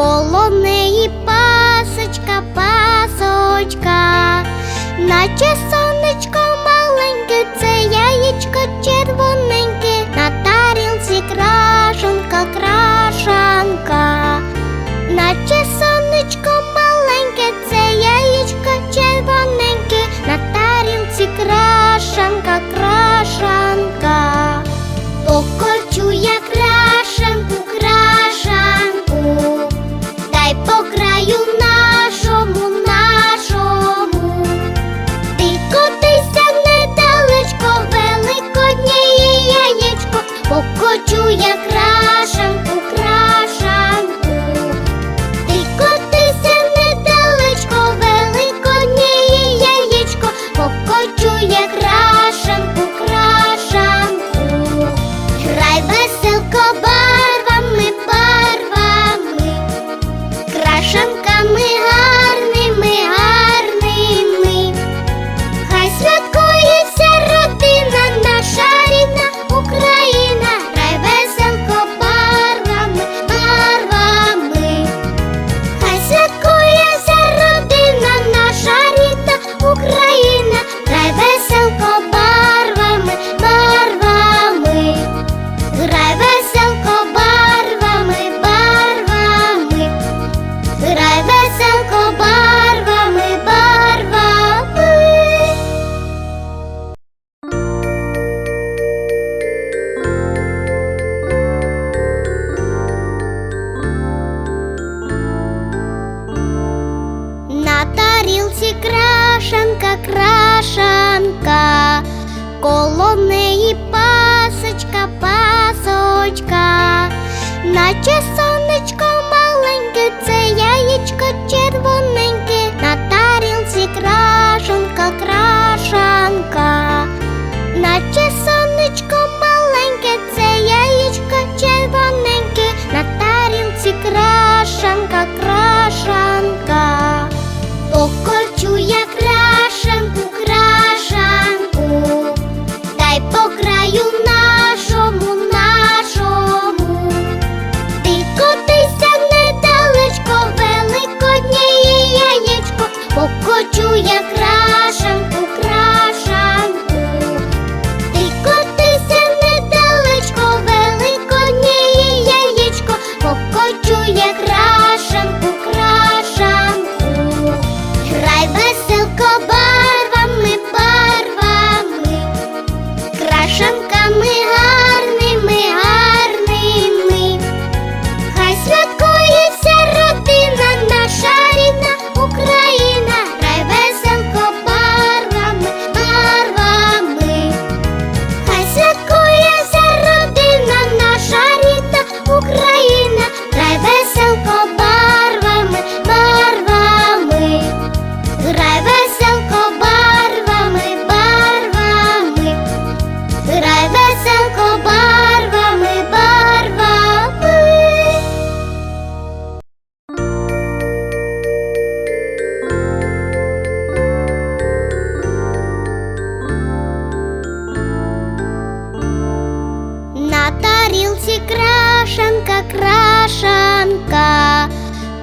коло неї пасочка, пасочка, наче сонечко маленьке, це яєчко червоне. тарілці крашенка, крашанка, коло неї.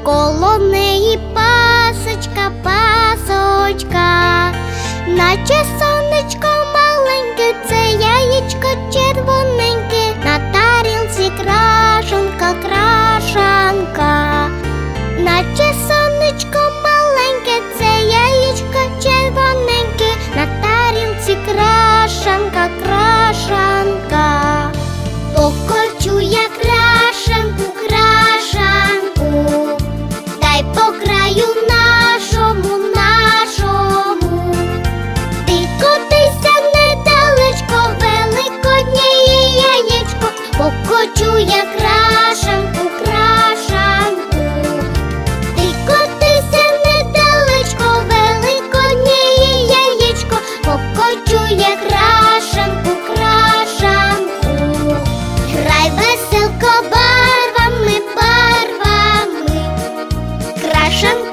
коло неї пасочка, пасочка, наче 山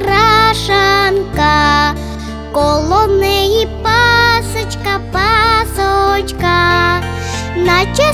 крашанка, коло неї пасочка, пасочка, наче